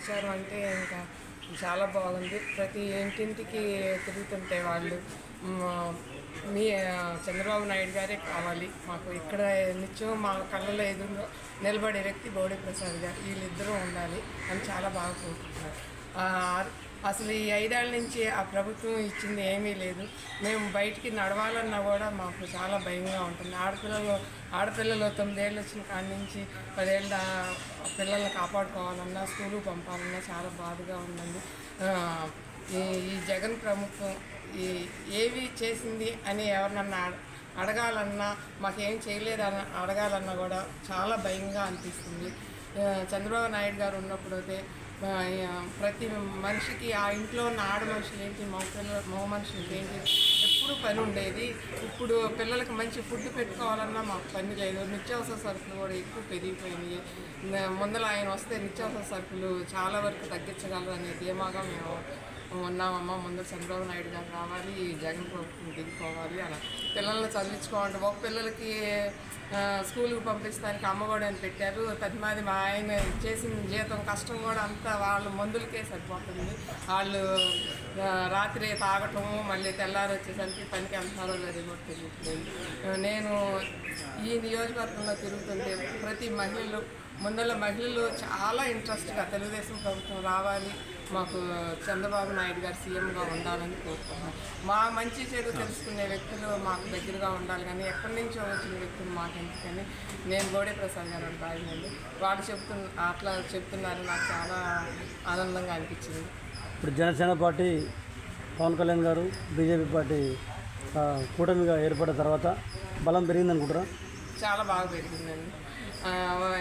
ప్రచారం అంటే ఇంకా చాలా బాగుంది. ప్రతి ఇంటింటికి తిరుగుతుంటే వాళ్ళు మీ చంద్రబాబు నాయుడు గారే కావాలి. మాకు ఇక్కడ నిత్యం మా కళ్ళలో ఎదురు నిలబడే వ్యక్తి బోడి ప్రసాద్ గారు. వీళ్ళిద్దరూ ఉండాలి అని చాలా బాగా కోరుకుంటున్నారు. అసలు ఈ ఐదేళ్ళ నుంచి ఆ ప్రభుత్వం ఇచ్చింది ఏమీ లేదు. మేము బయటికి నడవాలన్నా కూడా మాకు చాలా భయంగా ఉంటుంది. ఆడపిల్లలు ఆడపిల్లలు తొమ్మిదేళ్ళు వచ్చిన కాడి నుంచి పదేళ్ళ పిల్లల్ని కాపాడుకోవాలన్నా స్కూలు పంపాలన్నా చాలా బాధగా ఉందండి. ఈ ఈ జగన్ ప్రభుత్వం ఈ ఏవి చేసింది అని ఎవరినన్నా అడ- అడగాలన్నా మాకేం చేయలేదని అడగాలన్నా కూడా చాలా భయంగా అనిపిస్తుంది. చంద్రబాబు నాయుడు గారు ఉన్నప్పుడు అయితే ప్రతి మనిషికి ఆ ఇంట్లో ఉన్న ఆడ మనుషులు ఏంటి మగ పిల్లలు మగ మనుషులకి ఏంటి ఎప్పుడు పని ఉండేది. ఇప్పుడు పిల్లలకి మంచి ఫుడ్ పెట్టుకోవాలన్నా మాకు పని లేదు. నిత్యావసర సరుకులు కూడా ఎక్కువ పెరిగిపోయినాయి. ముందర ఆయన వస్తే నిత్యావసర సరుకులు చాలా వరకు తగ్గించగలరు అనేది ధీమాగా మేము ఉన్నామమ్మ ముందు చంద్రబాబు నాయుడు గారు రావాలి జగన్ ప్రభుత్వం దిగిపోవాలి అలా. పిల్లల్ని చదివించుకోవాలి ఒక పిల్లలకి స్కూల్కి పంపిస్తానికి అమ్మఒడి అని పెట్టారు. పదిమాది మా ఆయన చేసిన జీతం కష్టం కూడా అంతా వాళ్ళ మందులకే సరిపోతుంది. వాళ్ళు రాత్రి తాగటం మళ్ళీ తెల్లారి వచ్చేసరికి పనికి వెళ్తారో లేదో కూడా తెలియట్లేదు. నేను ఈ నియోజకవర్గంలో తిరుగుతుంటే ప్రతి మహిళలు ముందల మహిళలు చాలా ఇంట్రెస్ట్గా తెలుగుదేశం ప్రభుత్వం రావాలి. మాకు చంద్రబాబు నాయుడు గారు సీఎంగా ఉండాలని కోరుకుంటున్నాం. మా మంచి చెడు తెలుసుకునే వ్యక్తులు మాకు దగ్గరగా ఉండాలి కానీ ఎక్కడి నుంచో వచ్చిన వ్యక్తులు మాకు ఎందుకని నేను గోడే ప్రసాద్ గారు బాగుందండి వాళ్ళు చెప్తున్న అట్లా చెప్తున్నారు నాకు చాలా ఆనందంగా అనిపించింది. ఇప్పుడు జనసేన పార్టీ పవన్ కళ్యాణ్ గారు బీజేపీ పార్టీ కూటమిగా ఏర్పడిన తర్వాత బలం పెరిగిందనుకుంటారా చాలా బాగా పెరిగిందండి.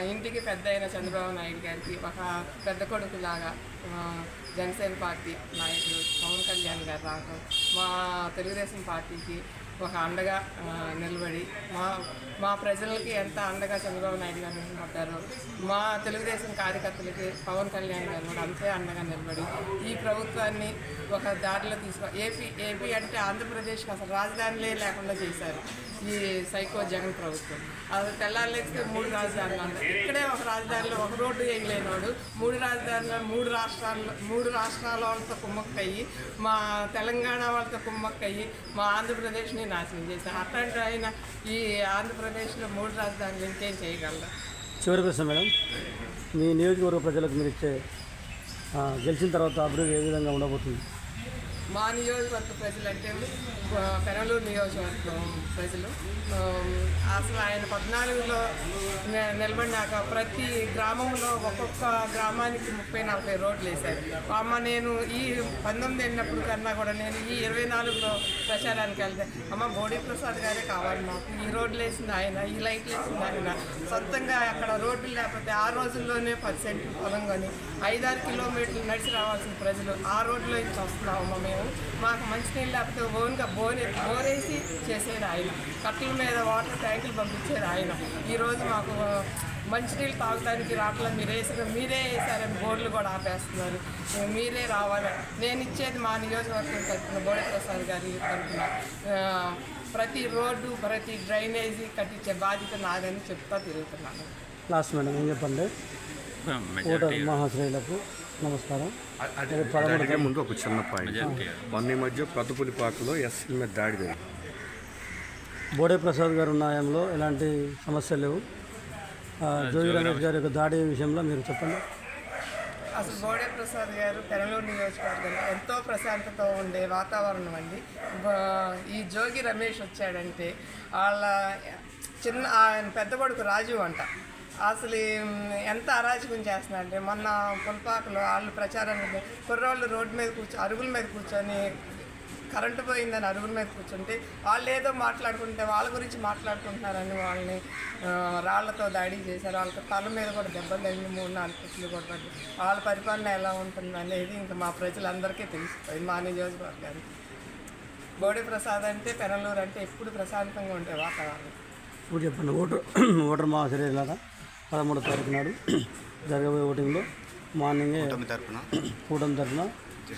ఇంటికి పెద్ద అయిన చంద్రబాబు నాయుడు గారికి ఒక పెద్ద కొడుకులాగా లాగా జనసేన పార్టీ నాయకులు పవన్ కళ్యాణ్ గారు రావడం మా తెలుగుదేశం పార్టీకి ఒక అండగా నిలబడి మా మా ప్రజలకి ఎంత అండగా చంద్రబాబు నాయుడు గారు నిలబడ్డారు మా తెలుగుదేశం కార్యకర్తలకి పవన్ కళ్యాణ్ గారు కూడా అంతే అండగా నిలబడి ఈ ప్రభుత్వాన్ని ఒక దారిలో తీసుకో ఏపీ ఏపీ అంటే ఆంధ్రప్రదేశ్కి అసలు రాజధానిలే లేకుండా చేశారు ఈ సైకో జగన్ ప్రభుత్వం. అది తెల్లారులేస్తే మూడు రాజధానులు అంటారు ఇక్కడే ఒక రాజధానిలో ఒక రోడ్డు వేయలేనోడు మూడు రాజధానులు మూడు రాష్ట్రాల్లో మూడు రాష్ట్రాల వాళ్ళతో కుమ్మక్కయ్యి మా తెలంగాణ వాళ్ళతో కుమ్మక్కయ్యి మా ఆంధ్రప్రదేశ్ని నాశనం చేశారు. అట్లాంటి ఆయన ఈ ఆంధ్రప్రదేశ్లో మూడు రాజధానులు ఇంకేం చేయగలరు? చివరి ప్రశ్న మేడం మీ నియోజకవర్గ ప్రజలకు మీరు ఇచ్చే గెలిచిన తర్వాత అభివృద్ధి ఏ విధంగా ఉండబోతుంది? మా నియోజకవర్గ ప్రజలు అంటే పెనలూరు నియోజకవర్గం ప్రజలు. అసలు ఆయన పద్నాలుగులో నిలబడినాక ప్రతి గ్రామంలో ఒక్కొక్క గ్రామానికి ముప్పై నలభై రోడ్లు వేశారు. అమ్మ నేను ఈ పంతొమ్మిది వెళ్ళినప్పుడు కన్నా కూడా నేను ఈ ఇరవై నాలుగులో ప్రచారానికి వెళ్తే అమ్మ బోడీ ప్రసాద్ గారే కావాలి మాకు. ఈ రోడ్లు వేసింది ఆయన ఈ లైట్లు వేసింది ఆయన. సొంతంగా అక్కడ రోడ్లు లేకపోతే ఆ రోజుల్లోనే పది సెంట్లు పొలం కానీ ఐదారు కిలోమీటర్లు నడిచి రావాల్సిన ప్రజలు ఆ రోడ్లో నుంచి వస్తున్నామమ్మ మేము. మాకు మంచినీళ్ళు లేకపోతే ఓన్గా బోర్ బోరేసి చేసేది ఆయన. కట్టెల మీద వాటర్ ట్యాంకులు పంపించేది ఆయన. ఈరోజు మాకు మంచినీళ్ళు తాగడానికి రాట్లా మీరు వేసిన మీరే వేసారని బోర్డులు కూడా ఆపేస్తున్నారు. మీరే రావాలి. నేను ఇచ్చేది మా నియోజకవర్గం తరఫున బోడప్రసాద్ గారి తరఫున. ప్రతి రోడ్డు ప్రతి డ్రైనేజీ కట్టించే బాధ్యత నాదని చెప్తా తిరుగుతున్నాను. లాస్ట్ మేడం ఏం చెప్పండి? ఓటర్ మహాశ్రేయులకు నమస్కారం అదే ముందు ఒక చిన్న పాయింట్ మొన్న మధ్య కొత్తపులిపాకలో ఎస్సీల మీద దాడి జరిగింది. బోడే ప్రసాద్ గారు ఉన్న హయాంలో ఎలాంటి సమస్యలు లేవు. ఆ, జోగి రమేష్ గారి యొక్క దాడి విషయంలో మీరు చెప్పండి. అసలు బోడే ప్రసాద్ గారు పెనలూరు నియోజకవర్గంలో ఎంతో ప్రశాంతత ఉండే వాతావరణం అండి. ఈ జోగి రమేష్ వచ్చాడంటే వాళ్ళ చిన్న ఆయన పెద్ద కొడుకు రాజు అంట. అసలు ఎంత అరాచకం చేస్తున్నారంటే మొన్న పుల్పాకలో వాళ్ళు ప్రచారానికి కుర్రోళ్ళు రోడ్డు మీద కూర్చో అరుగుల మీద కూర్చొని కరెంటు పోయిందని అరుగుల మీద కూర్చుంటే వాళ్ళు ఏదో మాట్లాడుకుంటే వాళ్ళ గురించి మాట్లాడుకుంటున్నారని వాళ్ళని రాళ్ళతో దాడి చేశారు. వాళ్ళకి తల మీద కూడా దెబ్బలు తగిలి మూడు నాలుగు కుట్లు కూడా వాళ్ళ పరిపాలన ఎలా ఉంటుంది అనేది ఇంకా మా ప్రజలందరికీ తెలిసిపోయింది మా నియోజకవర్గానికి బోడి ప్రసాద్ అంటే పెనలూరు అంటే ఎప్పుడు ప్రశాంతంగా ఉండే వాతావరణం. ఇప్పుడు చెప్పండి ఓటర్ ఓటర్ మహాశ్రేయులారా పదమూడో తారీఖు నాడు జరగబోయే ఓటింగ్లో మార్నింగే కూటమి తరఫున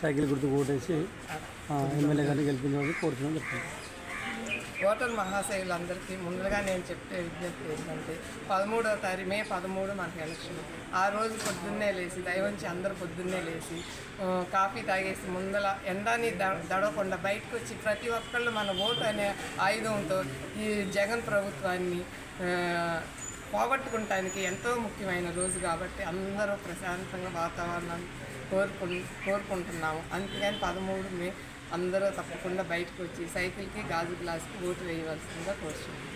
సైకిల్ గుర్తుకు ఓటేసి ఎమ్మెల్యే గారిని గెలిపించమని కోరుతున్నాను చెప్తున్నాను ఓటర్ మహాశయులందరికీ ముందుగా నేను చెప్పే విజ్ఞప్తి ఏంటంటే పదమూడవ తారీఖు మే పదమూడు మనకి ఎలక్షన్. ఆ రోజు పొద్దున్నే లేచి దయవంచి అందరూ పొద్దున్నే లేచి కాఫీ తాగేసి ముందల ఎండాని ద- దడవకుండా బయటకు వచ్చి ప్రతి ఒక్కళ్ళు మన ఓటు అనే ఆయుధంతో ఈ జగన్ ప్రభుత్వాన్ని పోగొట్టుకుంటానికి ఎంతో ముఖ్యమైన రోజు కాబట్టి అందరూ ప్రశాంతంగా వాతావరణాన్ని కోరుకు కోరుకుంటున్నాము. అందుకని పదమూడు మే అందరూ తప్పకుండా బయటకు వచ్చి సైకిల్కి గాజు గ్లాస్కి ఓటు వేయవలసిందిగా కోరుచున్నాం